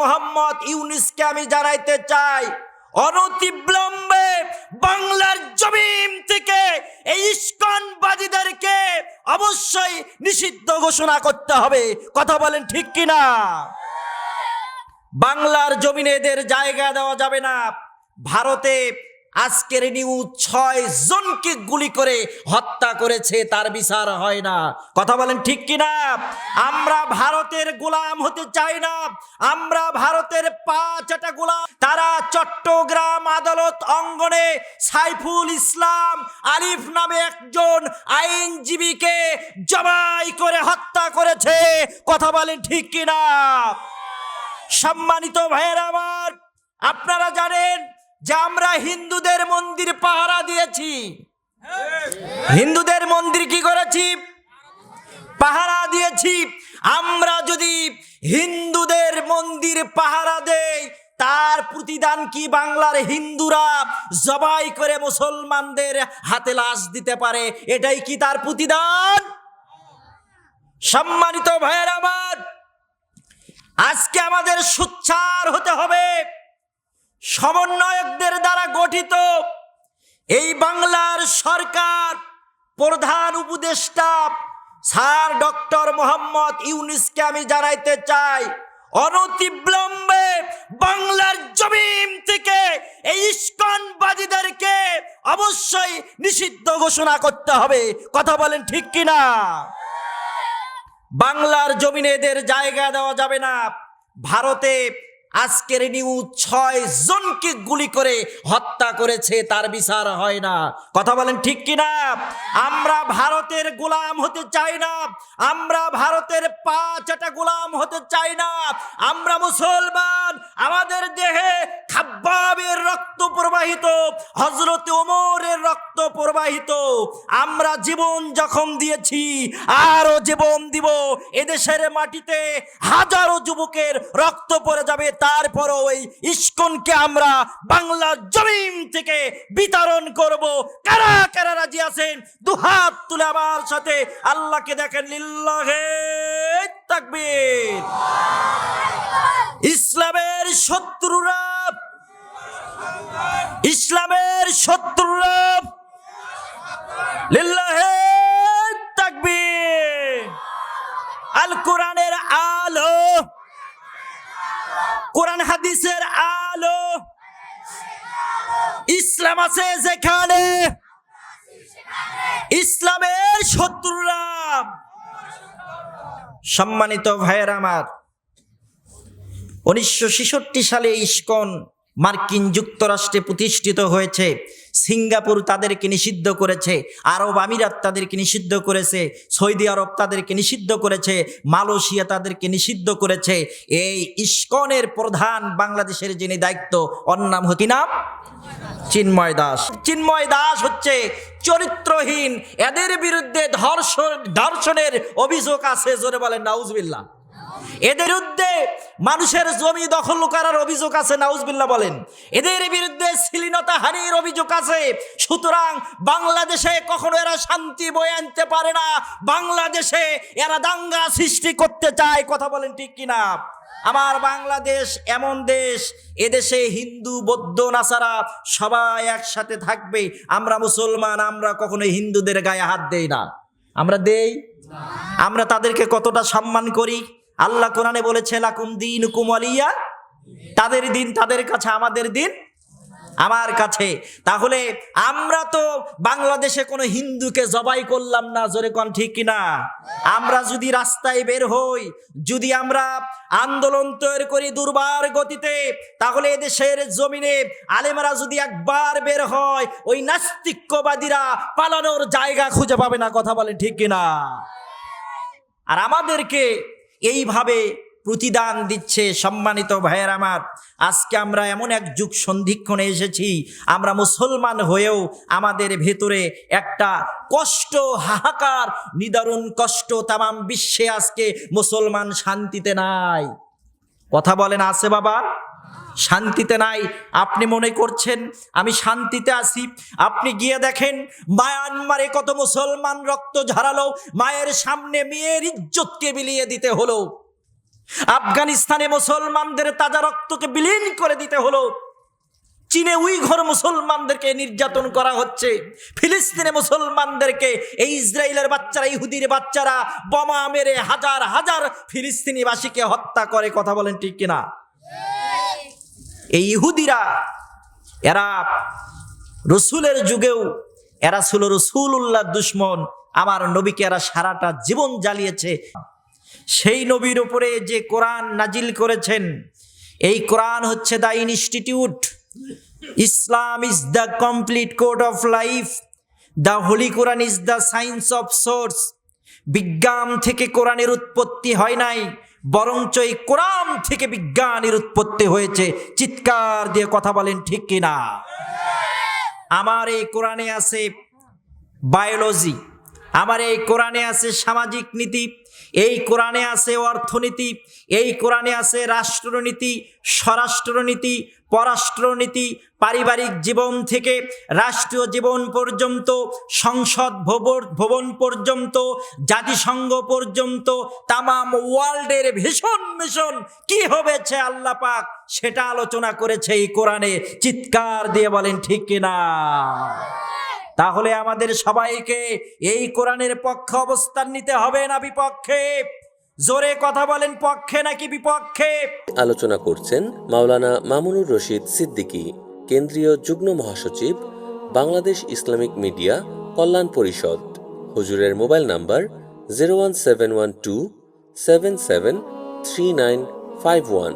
মোহাম্মদ ইউনিসকে আমি জানাইতে চাই, অনতিবিলম্বে বাংলার জমিন থেকে এই ইস্কনবাদীদেরকে অবশ্যই নিষিদ্ধ ঘোষণা করতে হবে। কথা বলেন ঠিক কিনা? বাংলার জমিনে এদের জায়গা দেওয়া যাবে না। ভারতে আজকের নিউজ ছয় জনকে গুলি করে হত্যা করেছে, তার বিচার হয় না। কথা বলেন ঠিক কিনা? আমরা ভারতের গোলাম হতে চাই না। আমরা ভারতের পাঁচটা গোলাম। তারা চট্টগ্রাম আদালত অঙ্গনে সাইফুল ইসলাম আলিফ নামে একজন আইনজীবীকে জবাই করে হত্যা করেছে। কথা বলেন ঠিক কিনা? সম্মানিত ভাইয়ের আমার, আপনারা জানেন যে আমরা হিন্দুদের মন্দির পাহারা দিয়েছি। হিন্দুদের মন্দির কি করেছি? পাহারা দিয়েছি। আমরা যদি হিন্দুদের মন্দির পাহারা দেই, তার প্রতিদান কি বাংলার হিন্দুরা জবাই করে মুসলমানদের হাতে লাশ দিতে পারে? এটাই কি তার প্রতিদান? সম্মানিত ভাইয়ের আমার, আজকে আমাদের সুচ্চার হতে হবে। সমন্বয়কদের দ্বারা গঠিত এই বাংলার সরকার প্রধান উপদেষ্টা স্যার ডক্টর মোহাম্মদ ইউনিসকে আমি জানাইতে চাই, অনতিবিলম্বে বাংলার জমিন থেকে এই ইস্কনবাদীদেরকে অবশ্যই নিষিদ্ধ ঘোষণা করতে হবে। কথা বলেন ঠিক কিনা? বাংলার জমিনে এদের জায়গা দেওয়া যাবে না। ভারতে আজকের নিউজ ছয় জনকে গুলি করে হত্যা করেছে, তার বিচার হয় না। কথা বলেন ঠিক কিনা? আমরা ভারতের গোলাম হতে চাই না। আমরা ভারতের পাঁচটা গোলাম হতে চাই না। আমরা মুসলমান, আমাদের দেহে খাব্বাবের রক্ত প্রবাহিত হজরত ওমরের রক্ত প্রবাহিত। আমরা জীবন যখন দিয়েছি, আরও জীবন দিব। এদেশের মাটিতে হাজারো যুবকের রক্ত পড়ে যাবে তারপরও ওই ইস্কনকে আমরা বাংলার জমিন থেকে বিতরণ করব। কারা কারা রাজি আছেন? দুহাত তুলে আমার সাথে আল্লাহকে দেখেন, লিল্লাহে তাকবীর। ইসলামের শত্রুরা ইসলামের শত্রুরা, লিল্লাহে তাকবীর আল কোরআনের আলো কোরআন হাদিসের আলো। ইসলাম আছে যেখানে। ইসলামের শত্রুরা। সম্মানিত ভাইয়ের আমার, উনিশশো সালে ইস্কন মার্কিন যুক্তরাষ্ট্রে প্রতিষ্ঠিত হয়েছে। সিঙ্গাপুর তাদেরকে নিষিদ্ধ করেছে, আরব আমিরাত তাদেরকে নিষিদ্ধ করেছে, সৌদি আরব তাদেরকে নিষিদ্ধ করেছে, মালয়েশিয়া তাদেরকে নিষিদ্ধ করেছে। এই ইস্কনের প্রধান বাংলাদেশের যিনি দায়িত্ব অন্নাম হতি নাম? চিন্ময় দাস। চিন্ময় দাস হচ্ছে চরিত্রহীন, এদের বিরুদ্ধে ধর্ষণ, ধর্ষণের অভিযোগ আছে, জোরে বলেন নাউজবিল্লা এদের বিরুদ্ধে মানুষের জমি দখল করার অভিযোগ আছে নাউজবিল্লা বলেন। এদের বিরুদ্ধে শ্লীলতা হানির অভিযোগ আছে। সুতরাং বাংলাদেশে কখনো এরা শান্তি বয়ে আনতে পারে না। বাংলাদেশে এরা দাঙ্গা সৃষ্টি করতে চায়। কথা বলেন ঠিক কিনা? আমার বাংলাদেশ এমন দেশ, এদেশে হিন্দু, বৌদ্ধ, নাসারা সবাই একসাথে থাকবে। আমরা মুসলমান, আমরা কখনো হিন্দুদের গায়ে হাত দেই না। আমরা দেই? আমরা তাদেরকে কতটা সম্মান করি? আল্লাহ কোরআনে বলেছে, লাকুম দিন কুমালিয়া তাদের দিন তাদের কাছে, আমাদের দিন আমার কাছে। তাহলে আমরা তো বাংলাদেশে কোনো হিন্দুকে জবাই করলাম না, জোরে কোন ঠিক কিনা? আমরা যদি রাস্তায় বের হই, যদি আমরা আন্দোলন তৈরি করি দুর্বার গতিতে, তাহলে এদেশের জমিনে আলেমরা যদি একবার বের হয়, ওই নাস্তিক্যবাদীরা পালানোর জায়গা খুঁজে পাবে না, কথা বলেন ঠিক কিনা? আর আমাদেরকে এইভাবে প্রতিদান দিচ্ছে সম্মানিত ভাইয়ের আমার। আজকে আমরা এমন এক যুগ সন্ধিক্ষণে এসেছি, আমরা মুসলমান হয়েও আমাদের ভেতরে একটা কষ্ট, হাহাকার, নিদারুণ কষ্ট তামাম বিশ্বে আজকে মুসলমান শান্তিতে নাই। কথা বলেন, আছে বাবা? শান্তিতে নাই। আপনি মনে করছেন, আমি শান্তিতে আছি? আপনি গিয়ে দেখেন, মায়ানমারে কত মুসলমান রক্ত ঝরালো, মায়ের সামনে মেয়ের ইজ্জতকে বিলিয়ে দিতে হলো। আফগানিস্তানে মুসলমানদের তাজা রক্তকে বিলীন করে দিতে হলো। চীনে উইঘর মুসলমানদেরকে নির্যাতন করা হচ্ছে। ফিলিস্তিনে মুসলমানদেরকে, এই ইসরায়েলের বাচ্চারা, ইহুদির বাচ্চারা, বোমা মেরে হাজার হাজার ফিলিস্তিনিবাসীকে হত্যা করে, কথা বলেন ঠিক কিনা? এই ইহুদিরা, এরা রসুলের যুগেও, এরা ছিল রসুল উল্লাহ দুশ্মন। আমার নবীকে এরা সারাটা জীবন জ্বালিয়েছে। সেই নবীর উপরে যে কোরআন নাজিল করেছেন, এই কোরআন হচ্ছে the institute. Islam is the complete code of life. The holy Quran is the science of source. বিজ্ঞান থেকে কোরআনের উৎপত্তি হয় নাই। বরঞ্চ এই কোরআন থেকে বিজ্ঞানের উৎপত্তি হয়েছে। চিৎকার দিয়ে কথা বলেন, ঠিক কিনা আমার এই কোরআনে আছে বায়োলজি আমার এই কোরআনে আছে সামাজিক নীতি এই কোরআনে আছে অর্থনীতি, এই কোরআনে আছে রাষ্ট্রনীতি, স্বরাষ্ট্রনীতি, পররাষ্ট্রনীতি, পারিবারিক জীবন থেকে রাষ্ট্রীয় জীবন পর্যন্ত, সংসদ ভবন পর্যন্ত, জাতিসংঘ পর্যন্ত, তামাম ওয়ার্ল্ডের ভীষণ মিশন কি হবেছে আল্লাহ পাক? সেটা আলোচনা করেছে এই কোরআনে। চিৎকার দিয়ে বলেন, ঠিক কিনা? তাহলে আমাদের সবাইকে এই কোরআনের পক্ষে অবস্থান নিতে হবে না বিপক্ষে? জোরে কথা বলেন, পক্ষে নাকি বিপক্ষে? আলোচনা করছেন মাওলানা মামুনুর রশিদ সিদ্দিকী, কেন্দ্রীয় যুগ্ম মহাসচিব, বাংলাদেশ ইসলামিক মিডিয়া কল্যাণ পরিষদ। হুজুরের mobile number zero one seven one two seven seven three nine five one.